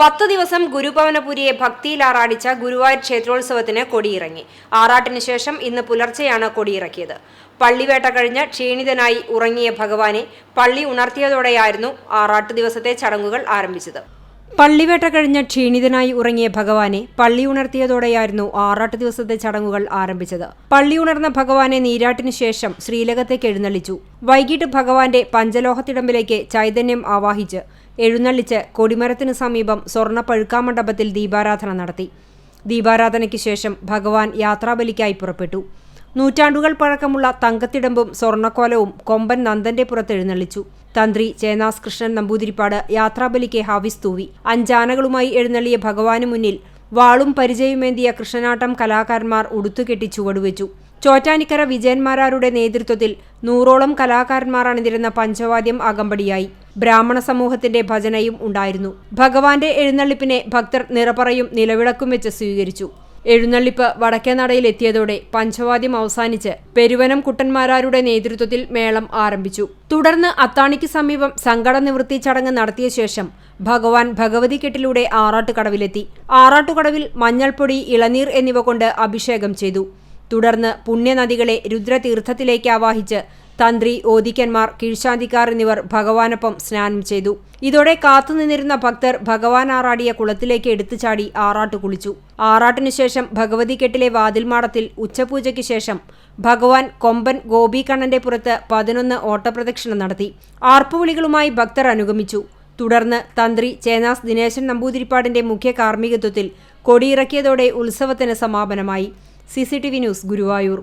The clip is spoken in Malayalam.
പത്തു ദിവസം ഗുരുഭവനപുരിയെ ഭക്തിയിൽ ആറാടിച്ച ഗുരുവായൂർ ക്ഷേത്രോത്സവത്തിന് കൊടിയിറങ്ങി. ആറാട്ടിന് ശേഷം ഇന്ന് പുലർച്ചെയാണ് കൊടിയിറക്കിയത്. പള്ളിവേട്ട കഴിഞ്ഞ് ക്ഷീണിതനായി ഉറങ്ങിയ ഭഗവാനെ പള്ളി ഉണർത്തിയതോടെയായിരുന്നു ആറാട്ട് ദിവസത്തെ ചടങ്ങുകൾ ആരംഭിച്ചത്. പള്ളിവേട്ട കഴിഞ്ഞ് ക്ഷീണിതനായി ഉറങ്ങിയ ഭഗവാനെ പള്ളി ഉണർത്തിയതോടെയായിരുന്നു ആറാട്ട് ദിവസത്തെ ചടങ്ങുകൾ ആരംഭിച്ചത്. പള്ളി ഉണർന്ന ഭഗവാനെ നീരാട്ടിനു ശേഷം ശ്രീലകത്തേക്ക് എഴുന്നള്ളിച്ചു. വൈകിട്ട് ഭഗവാന്റെ പഞ്ചലോഹത്തിടമ്പിലേക്ക് ചൈതന്യം ആവാഹിച്ച് എഴുന്നള്ളിച്ച് കൊടിമരത്തിനു സമീപം സ്വർണ പഴുക്കാമണ്ഡപത്തിൽ ദീപാരാധന നടത്തി. ദീപാരാധനയ്ക്ക് ശേഷം ഭഗവാൻ യാത്രാബലിക്കായി പുറപ്പെട്ടു. നൂറ്റാണ്ടുകൾ പഴക്കമുള്ള തങ്കത്തിടമ്പും സ്വർണക്കോലവും കൊമ്പൻ നന്ദന്റെ പുറത്ത് എഴുന്നള്ളിച്ചു. തന്ത്രി ചേനാസ് കൃഷ്ണൻ നമ്പൂതിരിപ്പാട് യാത്രാബലിക്ക് ഹാവിസ് തൂവി. അഞ്ചാനകളുമായി എഴുന്നള്ളിയ ഭഗവാന് മുന്നിൽ വാളും പരിചയമേന്തിയ കൃഷ്ണനാട്ടം കലാകാരന്മാർ ഉടുത്തുകെട്ടി ചുവടുവെച്ചു. ചോറ്റാനിക്കര വിജയന്മാരാരുടെ നേതൃത്വത്തിൽ നൂറോളം കലാകാരന്മാർ അണിനിരുന്ന പഞ്ചവാദ്യം അകമ്പടിയായി. ബ്രാഹ്മണ സമൂഹത്തിന്റെ ഭജനയും ഉണ്ടായിരുന്നു. ഭഗവാന്റെ എഴുന്നള്ളിപ്പിനെ ഭക്തർ നിറപറയും നിലവിളക്കും വെച്ച് സ്വീകരിച്ചു. എഴുന്നള്ളിപ്പ് വടക്കേനടയിൽ എത്തിയതോടെ പഞ്ചവാദ്യം അവസാനിച്ച് പെരുവനം കുട്ടന്മാരാരുടെ നേതൃത്വത്തിൽ മേളം ആരംഭിച്ചു. തുടർന്ന് അത്താണിക്ക് സമീപം സങ്കട നിവൃത്തി ചടങ്ങ് നടത്തിയ ശേഷം ഭഗവാൻ ഭഗവതി കെട്ടിലൂടെ ആറാട്ടുകടവിലെത്തി. ആറാട്ടുകടവിൽ മഞ്ഞൾപ്പൊടി ഇളനീർ എന്നിവ കൊണ്ട് അഭിഷേകം ചെയ്തു. തുടർന്ന് പുണ്യനദികളെ രുദ്രതീർത്ഥത്തിലേക്ക് ആവാഹിച്ച് തന്ത്രി ഓദിക്കന്മാർ കീഴ്ശാന്തിക്കാർ എന്നിവർ ഭഗവാനൊപ്പം സ്നാനം ചെയ്തു. ഇതോടെ കാത്തുനിന്നിരുന്ന ഭക്തർ ഭഗവാൻ ആറാടിയ കുളത്തിലേക്ക് എടുത്തുചാടി ആറാട്ട് കുളിച്ചു. ആറാട്ടിനുശേഷം ഭഗവതിക്കെട്ടിലെ വാതിൽമാടത്തിൽ ഉച്ചപൂജയ്ക്ക് ശേഷം ഭഗവാൻ കൊമ്പൻ ഗോപികണ്ണന്റെ പുറത്ത് പതിനൊന്ന് ഓട്ടപ്രദക്ഷിണം നടത്തി. ആർപ്പുവിളികളുമായി ഭക്തർ അനുഗമിച്ചു. തുടർന്ന് തന്ത്രി ചേനാസ് ദിനേശൻ നമ്പൂതിരിപ്പാടിന്റെ മുഖ്യ കാർമ്മികത്വത്തിൽ കൊടിയിറക്കിയതോടെ ഉത്സവത്തിന് സമാപനമായി. C news Guruvayur